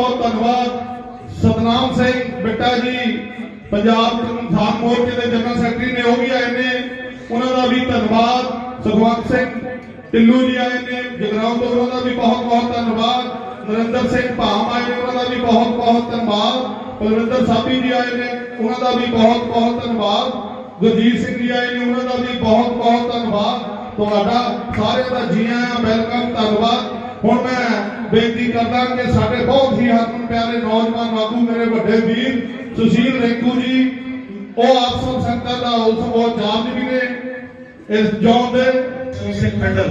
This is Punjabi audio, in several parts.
ਬਹੁਤ ਧੰਨਵਾਦ। ਸਤਨਾਮ ਸਿੰਘ ਬਿੱਟਾ ਜੀ, ਪੰਜਾਬ ਕਿਸਾਨ ਮੋਰਚੇ ਦੇ ਜਨਰਲ ਸੈਕਟਰੀ ਨੇ ਉਹ ਵੀ ਆਏ ਨੇ। ਉਹਨਾਂ ਦਾ ਵੀ ਧੰਨਵਾਦ। ਸੁਖਵੰਤ ਸਿੰਘ ਢਿੱਲੂ ਜੀ ਆਏ ਨੇ। ਜਗਰਾਉਂ ਤੋਂ ਉਹਨਾਂ ਦਾ ਵੀ ਬਹੁਤ ਬਹੁਤ ਧੰਨਵਾਦ। ਨਰਿੰਦਰ ਸਿੰਘ ਭਾਮ ਆਏ ਨੇ। ਉਹਨਾਂ ਦਾ ਵੀ ਬਹੁਤ ਬਹੁਤ ਧੰਨਵਾਦ। ਬਲਵਿੰਦਰ ਸਾਬੀ ਜੀ ਆਏ ਨੇ। ਉਹਨਾਂ ਦਾ ਵੀ ਬਹੁਤ ਬਹੁਤ ਧੰਨਵਾਦ। ਗੁਰਜੀਤ ਸਿੰਘ ਜੀ ਆਏ ਨੇ। ਉਹਨਾਂ ਦਾ ਵੀ ਬਹੁਤ ਬਹੁਤ ਧੰਨਵਾਦ। ਤੁਹਾਡਾ ਸਾਰਿਆਂ ਦਾ ਜੀ ਆਇਆਂ ਵੈਲਕਮ, ਧੰਨਵਾਦ। ਹੁਣ ਮੈਂ ਬੇਨਤੀ ਕਰਦਾ ਕਿ ਸਾਡੇ ਬਹੁਤ ਹੀ ਹਰਮਨ ਪਿਆਰੇ ਨੌਜਵਾਨ ਆਗੂ ਮੇਰੇ ਵੱਡੇ ਵੀਰ, ਸੁਸ਼ੀਲ ਰਿੰਕੂ ਜੀ, ਉਹ ਆਪਸੋ ਸੰਗਤਾਂ ਦਾ ਉਸ ਉਹ ਜਾਮ ਵੀ ਨੇ ਇਸ ਜੌਨ ਦੇ। ਸਿੰਘ ਖੰਡਲ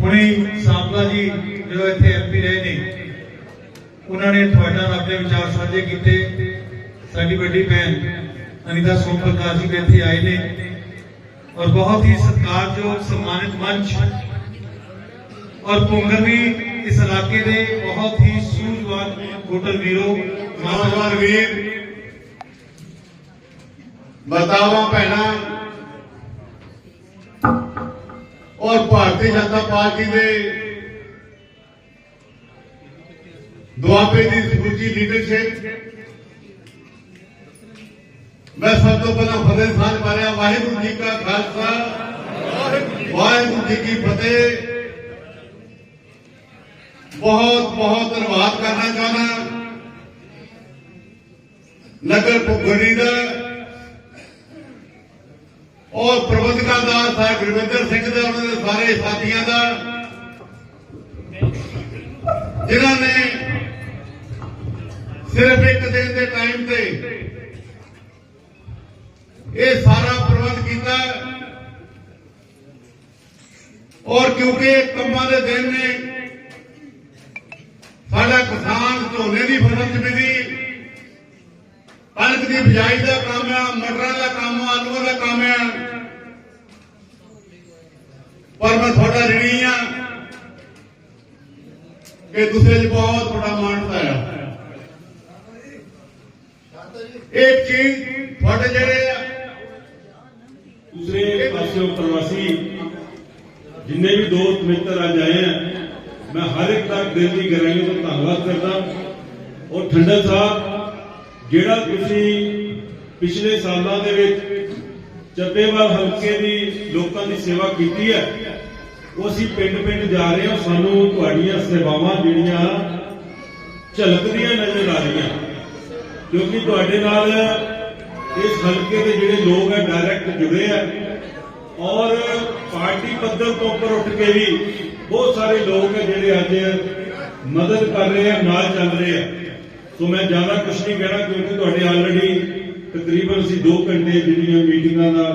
ਹੁਣੇ ਸਾਂਪਲਾ ਜੀ ਜਦੋਂ ਇੱਥੇ ਐਮਪੀ ਰਹੇ ਨੇ, ਉਹਨਾਂ ਨੇ ਤੁਹਾਡੇ ਨਾਲ ਆਪਣੇ ਵਿਚਾਰ ਸਾਂਝੇ ਕੀਤੇ। ਸਾਡੀ ਵੱਡੀ ਭੈਣ ਅਨੀਤਾ ਸੋਮ ਪ੍ਰਕਾਸ਼ ਜੀ ਵੀ ਇੱਥੇ ਆਏ ਨੇ। ਔਰ ਬਹੁਤ ਹੀ ਸਤਿਕਾਰਯੋਗ, ਸਨਮਾਨਿਤ ਮੰਚ ਔਰ ਪੁੰਗਰ ਵੀ ਇਸ ਇਲਾਕੇ ਦੇ ਬਹੁਤ ਹੀ ਸੂਝਵਾਨ ਵੋਟਰ ਵੀਰੋ ਨੌਜਵਾਨ ਵੀਰ ਬਤਾਵਾ ਭੈਣਾਂ ਔਰ ਭਾਰਤੀ ਜਨਤਾ ਪਾਰਟੀ ਦੇ ਦੁਆਬੇ ਦੀ ਸਮੁੱਚੀ ਲੀਡਰਸ਼ਿਪ ਮੈਂ ਸਭ ਤੋਂ ਪਹਿਲਾਂ ਫਤਿਹ ਸਾਂਝ ਮਾਰਿਆ ਵਾਹਿਗੁਰੂ ਜੀ ਕਾ ਖਾਲਸਾ ਵਾਹਿਗੁਰੂ ਜੀ ਕੀ ਫਤਿਹ ਬਹੁਤ ਬਹੁਤ ਧੰਨਵਾਦ ਕਰਨਾ ਚਾਹੁੰਦਾ। ਨਗਰ ਭੁਗੜੀ ਦਾ ਔਰ ਪ੍ਰਬੰਧਕਾਂ ਦਾ ਸਾਹਿਬ ਗੁਰਵਿੰਦਰ ਸਿੰਘ ਦਾ, ਉਹਨਾਂ ਦੇ ਸਾਰੇ ਸਾਥੀਆਂ ਦਾ, ਜਿਨ੍ਹਾਂ ਨੇ ਸਿਰਫ ਇੱਕ ਦਿਨ ਦੇ ਟਾਈਮ ਤੇ ਇਹ ਸਾਰਾ ਪ੍ਰਬੰਧ ਕੀਤਾ। ਔਰ ਕਿਉਂਕਿ ਕੰਮਾਂ ਦੇ ਦਿਨ ਨੇ ਸਾਡਾ ਕਿਸਾਨ ਝੋਨੇ ਦੀ ਫਸਲ ਚ ਬਿਜ਼ੀ ਕਣਕ ਦੀ ਬਿਜਾਈ ਦਾ ਕੰਮ ਆ, ਮਟਰਾਂ ਦਾ ਕੰਮ ਆ, ਆਲੂਆਂ ਦਾ ਕੰਮ ਆ। ਪਰ ਮੈਂ ਤੁਹਾਡਾ ਰਣੀ ਆ ਕਿ ਤੁਸੀਂ ਅੱਜ ਬਹੁਤ ਤੁਹਾਡਾ ਮਾਣ ਪਾਇਆ। ਇਹ ਚੀਜ਼ ਤੁਹਾਡੇ ਜਿਹੜੇ ਦੂਸਰੇ ਪਾਸਿਓਂ ਪ੍ਰਵਾਸੀ ਜਿੰਨੇ ਵੀ ਦੋਸਤ ਮਿੱਤਰ ਅੱਜ ਆਏ ਆ ਮੈਂ ਹਰ ਇੱਕ ਦਾ ਦਿਲ ਦੀ ਗਹਿਰਾਈਆਂ ਤੋਂ ਧੰਨਵਾਦ ਕਰਦਾ। ਔਰ ਠੰਡਲ ਸਾਹਿਬ, ਜਿਹੜਾ ਤੁਸੀਂ ਪਿਛਲੇ ਸਾਲਾਂ ਦੇ ਵਿੱਚ ਚੱਪੇਵਾਲ ਹਲਕੇ ਦੀ ਲੋਕਾਂ ਦੀ ਸੇਵਾ ਕੀਤੀ ਹੈ, ਉਹ ਅਸੀਂ ਪਿੰਡ ਪਿੰਡ ਜਾ ਰਹੇ ਹਾਂ, ਸਾਨੂੰ ਤੁਹਾਡੀਆਂ ਸੇਵਾਵਾਂ ਜਿਹੜੀਆਂ ਝਲਕਦੀਆਂ ਨਜ਼ਰ ਆ ਰਹੀਆਂ। ਕਿਉਂਕਿ ਤੁਹਾਡੇ ਨਾਲ ਇਸ ਹਲਕੇ ਦੇ ਜਿਹੜੇ ਲੋਕ ਹੈ ਡਾਇਰੈਕਟ ਜੁੜੇ ਆ। ਔਰ ਪਾਰਟੀ ਪੱਧਰ ਤੋਂ ਉੱਪਰ ਉੱਠ ਕੇ ਵੀ ਬਹੁਤ ਸਾਰੇ ਲੋਕ ਹੈ ਜਿਹੜੇ ਅੱਜ ਮਦਦ ਕਰ ਰਹੇ ਆ ਨਾਲ ਚੱਲ ਰਹੇ ਆ ਸੋ ਮੈਂ ਜ਼ਿਆਦਾ ਕੁਝ ਨਹੀਂ ਕਹਿਣਾ ਕਿਉਂਕਿ ਤੁਹਾਡੇ ਆਲਰੇਡੀ ਤਕਰੀਬਨ ਅਸੀਂ 2 ਘੰਟੇ ਜਿਹੜੀਆਂ ਮੀਟਿੰਗਾਂ ਦਾ